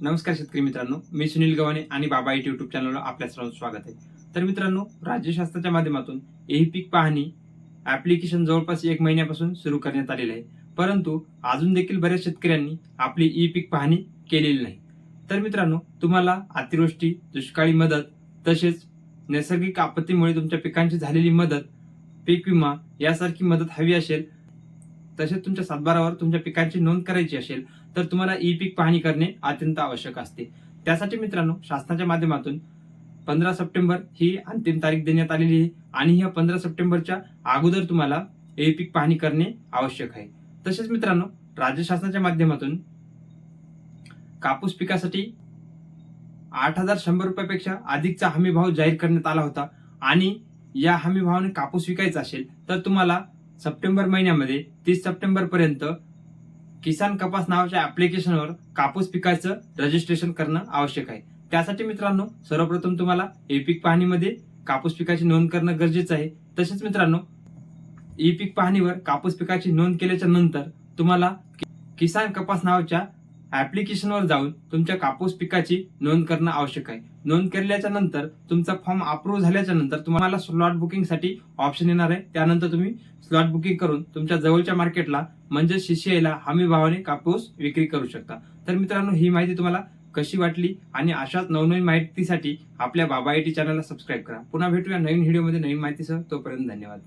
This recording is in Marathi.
नमस्कार शेतकरी मित्रांनो मी सुनील गव्हाणे आणि बाबा इट युट्यूब चॅनलवर आपल्या सर्वांचं स्वागत आहे. तर मित्रांनो राज्यशास्त्राच्या माध्यमातून ए पीक पाहणी ॲप्लिकेशन जवळपास एक महिन्यापासून सुरू करण्यात आलेलं आहे. परंतु अजून देखील बऱ्याच शेतकऱ्यांनी आपली ई पीक पाहणी केलेली नाही. तर मित्रांनो तुम्हाला अतिवृष्टी दुष्काळी मदत तसेच नैसर्गिक आपत्तीमुळे तुमच्या पिकांची झालेली मदत पीक विमा यासारखी मदत हवी असेल तसेच तुमच्या सातबारावर तुमच्या पिकांची नोंद करायची असेल तर तुम्हाला ई पीक पाहणी करणे अत्यंत आवश्यक असते. त्यासाठी मित्रांनो शासनाच्या माध्यमातून पंधरा सप्टेंबर ही अंतिम तारीख देण्यात आलेली आहे आणि ह्या पंधरा सप्टेंबरच्या अगोदर तुम्हाला ई पीक पाहणी करणे आवश्यक आहे. तसेच मित्रांनो राज्य शासनाच्या माध्यमातून कापूस पिकासाठी आठ हजार शंभर रुपयापेक्षा अधिकचा हमी भाव जाहीर करण्यात आला होता आणि या हमी भावाने कापूस विकायचा असेल तर तुम्हाला सप्टेंबर महिन्यामध्ये तीस सप्टेंबर पर्यंत किसान कपास नावाच्या ऍप्लिकेशनवर कापूस पिकाचं रजिस्ट्रेशन करणं आवश्यक आहे. त्यासाठी मित्रांनो सर्वप्रथम तुम्हाला ई पीक पाहणीमध्ये कापूस पिकाची नोंद करणं गरजेचं आहे. तसेच मित्रांनो ई पीक पाहणीवर कापूस पिकाची नोंद केल्याच्यानंतर तुम्हाला किसान कपास नावाच्या ऍप्लिकेशनवर जाऊन तुमच्या कापूस पिकाची नोंद करणं आवश्यक आहे. नोंद केल्याच्यानंतर तुमचा फॉर्म अप्रूव्ह झाल्याच्यानंतर तुम्हाला स्लॉट बुकिंगसाठी ऑप्शन येणार आहे. त्यानंतर तुम्ही स्लॉट बुकिंग करून तुमच्या जवळच्या मार्केटला म्हणजे सीसीआयला हमी भावाने कापूस विक्री करू शकता. तर मित्रांनो ही माहिती तुम्हाला कशी वाटली आणि अशाच नवनवीन माहितीसाठी आपल्या बाबा आय टी चॅनलला सबस्क्राईब करा. पुन्हा भेटूया नवीन व्हिडिओमध्ये नवीन माहितीसह. तोपर्यंत धन्यवाद.